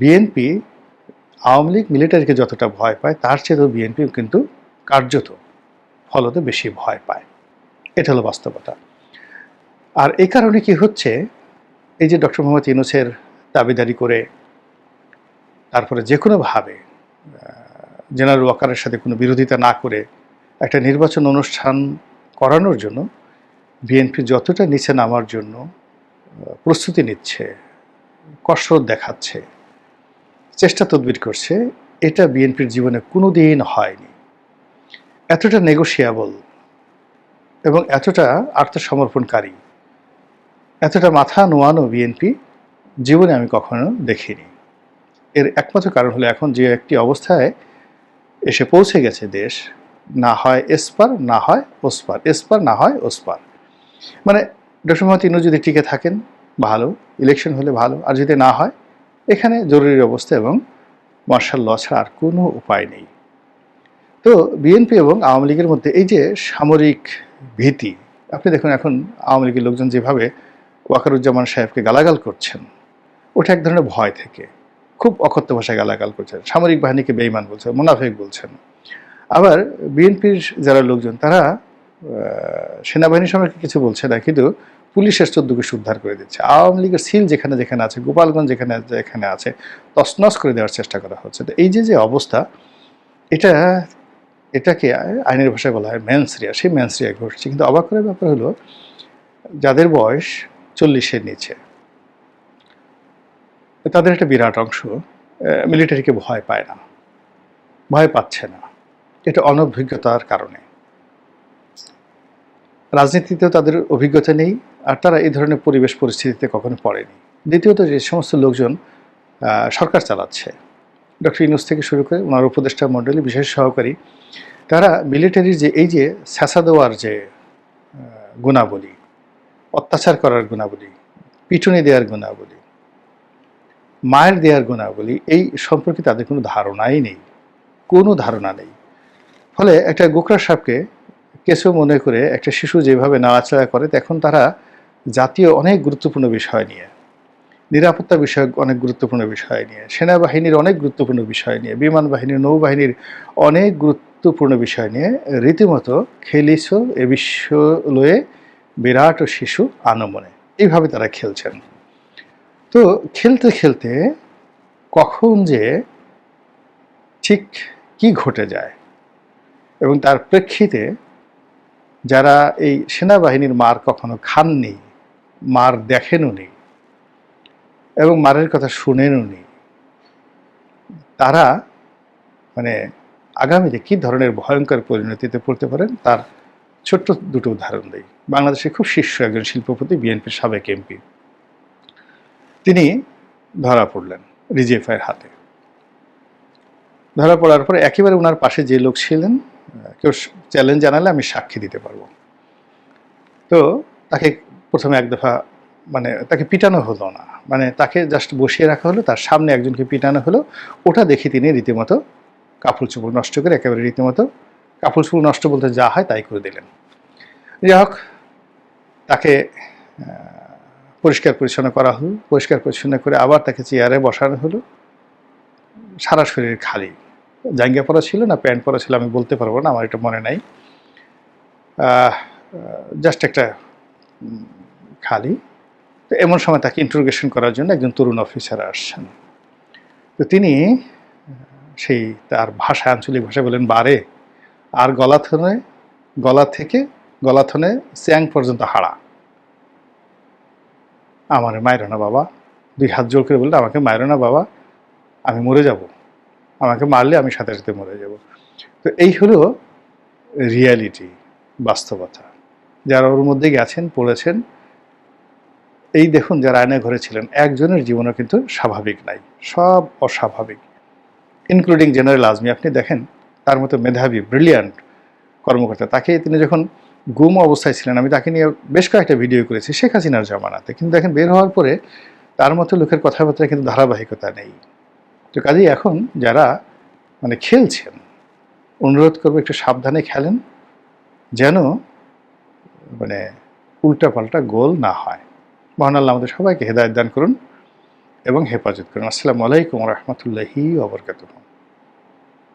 BNP Awami League মিলিটারিকে যতটা ভয় পায়, তার চেয়েও বিএনপি কিন্তু কার্যত ফলতে বেশি ভয় পায়। এটা হলো বাস্তবতা। আর এই কারণে কি হচ্ছে, এই যে ডক্টর মোহাম্মদ ইউনুসের দাবিদারি করে তারপরে যে কোনোভাবে জেনারেল ওয়াকারের সাথে কোনো বিরোধিতা না করে একটা নির্বাচন অনুষ্ঠান করানোর জন্য বিএনপি যতটা নিচে নামার জন্য প্রস্তুতি নিচ্ছে, কসরত দেখাচ্ছে চেষ্টা তদবির করছে, এটা বিএনপির জীবনে কোনো দিন হয়নি। এতটা নেগোশিয়েবল এবং এতটা আত্মসমর্পণকারী, এতটা মাথা নোয়ানো বিএনপি জীবনে আমি কখনো দেখিনি। এর একমাত্র কারণ হলো এখন যে একটি অবস্থায় এসে পৌঁছে গেছে দেশ, না হয় এসপার, না হয় ওসপার, এসপার, না হয় ওসপার। মানে ডক্টর মোহাম্মদ ইনু যদি টিকে থাকেন, ভালো, ইলেকশন হলে ভালো, আর যদি না হয় এখানে জরুরি অবস্থা এবং মার্শাল ল ছাড়া আর কোনো উপায় নেই। তো বিএনপি এবং আওয়ামী লীগের মধ্যে এই যে সামরিক ভীতি, আপনি দেখুন এখন আওয়ামী লীগের লোকজন যেভাবে ওয়াকারুজ্জামান সাহেবকে গালাগাল করছেন, ওটা এক ধরনের ভয় থেকে। খুব অকথ্য ভাষায় গালাগাল করছেন, সামরিক বাহিনীকে বেইমান বলছেন, মুনাফেক বলছেন। আবার বিএনপির যারা লোকজন, তারা সেনাবাহিনী সম্পর্কে কিছু বলছে না, কিন্তু পুলিশের চোদ্দকে উদ্ধার করে দিচ্ছে। আওয়ামী লীগের সিল যেখানে যেখানে আছে, গোপালগঞ্জ যেখানে যেখানে আছে, তছনছ করে দেওয়ার চেষ্টা করা হচ্ছে। তো এই যে যে অবস্থা, এটা, এটাকে আইনের ভাষায় বলা হয় ম্যানসরিয়া। সেই ম্যানসরিয়া ঘটছে। কিন্তু অবাক করার ব্যাপার হলো, যাদের বয়স চল্লিশের নিচে, তাদের একটা বিরাট অংশ মিলিটারিকে ভয় পায় না, ভয় পাচ্ছে না। এটা অনভিজ্ঞতার কারণে। রাজনীতিতেও তাদের অভিজ্ঞতা নেই, আর তারা এই ধরনের পরিবেশ পরিস্থিতিতে কখনো পড়েনি। দ্বিতীয়ত যে সমস্ত লোকজন সরকার চালাচ্ছে। ডক্টর ইনুস থেকে শুরু করে ওনার উপদেষ্টা মণ্ডলী বিশেষ সহকারী, তারা মিলিটারির যে, এই যে স্যাঁচা দেওয়ার যে গুণাবলী, অত্যাচার করার গুণাবলী, পিটুনি দেওয়ার গুণাবলী, মায়ের দেওয়ার গুণাবলী, এই সম্পর্কে তাদের কোনো ধারণাই নেই। কোনো ধারণা নেই। ফলে একটা গোকরা সাপকে কেঁচো মনে করে একটা শিশু যেভাবে নাড়াচাড়া করে তখন তারা জাতীয় অনেক গুরুত্বপূর্ণ বিষয় নিয়ে, নিরাপত্তা বিষয়ক অনেক গুরুত্বপূর্ণ বিষয় নিয়ে, সেনাবাহিনীর অনেক গুরুত্বপূর্ণ বিষয় নিয়ে, বিমান বাহিনীর, নৌবাহিনীর অনেক গুরুত্বপূর্ণ বিষয় নিয়ে রীতিমতো খেলিছ এ বিশ্ব লয়ে বিরাট ও শিশু আনমনে এইভাবে তারা খেলছেন। তো খেলতে খেলতে কখন যে ঠিক কি ঘটে যায় এবং তার প্রেক্ষিতে যারা এই সেনাবাহিনীর মার কখনো খাননি, মার দেখেনও নি এবং মারের কথা শুনেনও নি, তারা মানে আগামীতে কী ধরনের ভয়ঙ্কর পরিণতিতে পড়তে পারেন তার ছোট্ট দুটো উদাহরণ দিই। বাংলাদেশে খুব শীর্ষ একজন শিল্পপতি, বিএনপির সাবেক এমপি। তিনি ধরা পড়লেন রিজিএফআইয়ের হাতে। ধরা পড়ার পরে একেবারে ওনার পাশে যে লোক ছিলেন কেউ চ্যালেঞ্জ জানালে আমি সাক্ষী দিতে পারব। তো তাকে প্রথমে এক দফা মানে তাকে পিটানো হলো না। মানে তাকে জাস্ট বসিয়ে রাখা হলো, তার সামনে একজনকে পিটানো হলো। ওটা দেখে তিনি রীতিমতো কাপড় চোপড় নষ্ট করে একেবারে রীতিমতো কাপড় চোপড় নষ্ট বলতে যা হয় তাই করে দিলেন। যাই হোক, তাকে পরিষ্কার পরিচ্ছন্ন করা হলো। পরিষ্কার পরিচ্ছন্ন করে আবার তাকে চেয়ারে বসানো হলো। সারা শরীর খালি। জাঙ্গিয়া পরা ছিল না, প্যান্ট পরা ছিল, আমি বলতে পারব না, আমার এটা মনে নাই। জাস্ট একটা খালি। তো এমন সময় তাকে ইন্টারোগেশন করার জন্য একজন তরুণ অফিসার আসছেন। তো তিনি, সেই তার ভাষা আঞ্চলিক ভাষায় বলেন, বারে, আর গলাথনে, গলা থেকে, গলাথনে চ্যাং পর্যন্ত হাড়া। আমার মায়ের না বাবা। দুই হাত জোর করে বললে, আমাকে মায়ের না বাবা, আমি মরে যাব। আমাকে মারলে আমি সাথে সাথে মরে যাব। তো এই হলো রিয়ালিটি বাস্তবতা। যারা ওর মধ্যে গেছেন, পড়েছেন, এই দেখুন যারা আয়না ঘরে ছিলেন, একজনের জীবনও কিন্তু স্বাভাবিক নাই, সব অস্বাভাবিক ইনক্লুডিং জেনারেল আজমি। আপনি দেখেন, তার মতো মেধাবী ব্রিলিয়ান্ট কর্মকর্তা, তাকে তিনি যখন গুম অবস্থায় ছিলেন, আমি তাকে নিয়ে বেশ কয়েকটা ভিডিও করেছি, শেখ হাসিনার জামানাতে। কিন্তু দেখেন, বের হওয়ার পরে তার মতো লোকের কথাবার্তা কিন্তু ধারাবাহিকতা নেই। তো কাজেই এখন যারা মানে খেলছেন, অনুরোধ করব একটু সাবধানে খেলেন, যেন মানে উল্টাপাল্টা গোল না হয়। মহান আল্লাহ আমাদের সবাইকে হেদায়ত দান করুন এবং হেফাজত করুন। আসসালামু আলাইকুম রহমতুল্লাহি ওবরকাতুহ